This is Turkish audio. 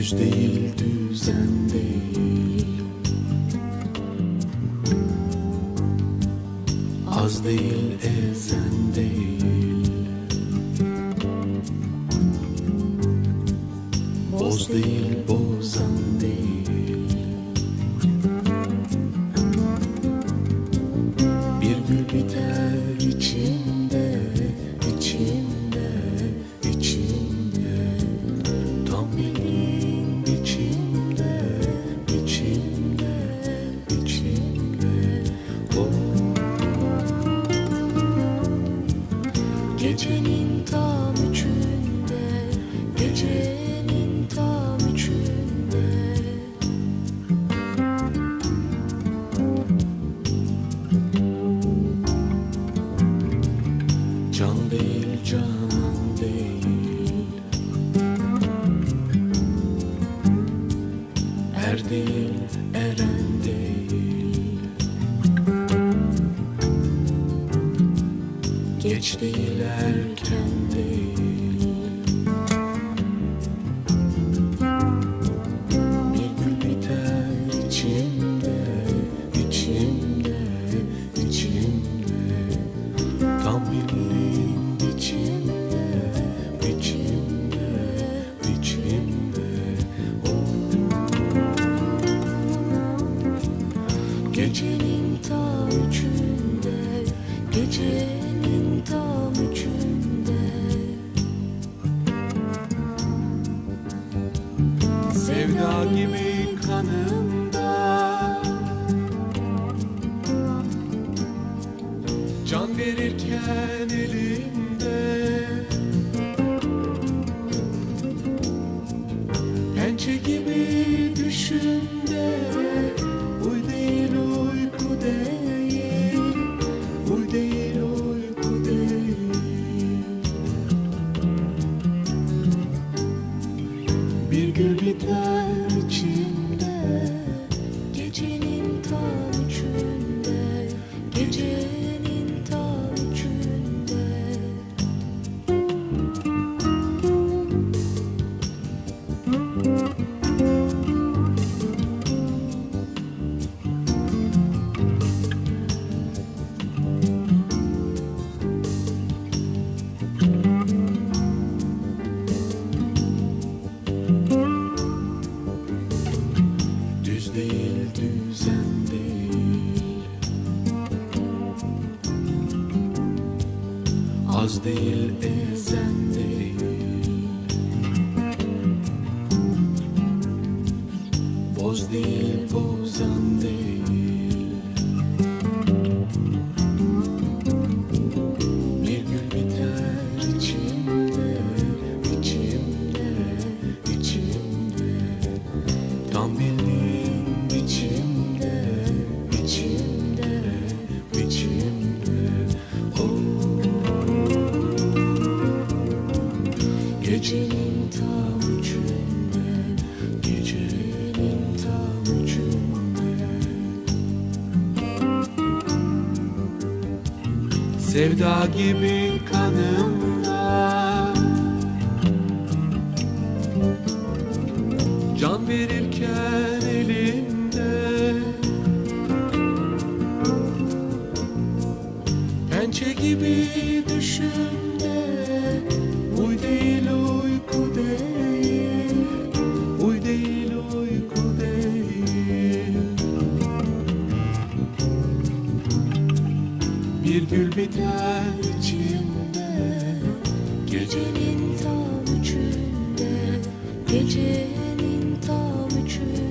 Düz değil düzen değil. Az değil ezen değil. Boz değil Gecenin Geç değil erken değil Bir gül biter içimde, içimde, içimde. Tam benim biçimde, biçimde, biçimde Oh Gecenin tam üçünde, gecenin verirken Az değil ezen değil Sevda gibi kanımda. Can verirken elimde. Pençe gibi düşünde Biter içimde Gecenin tam üçünde Gecenin tam üçünde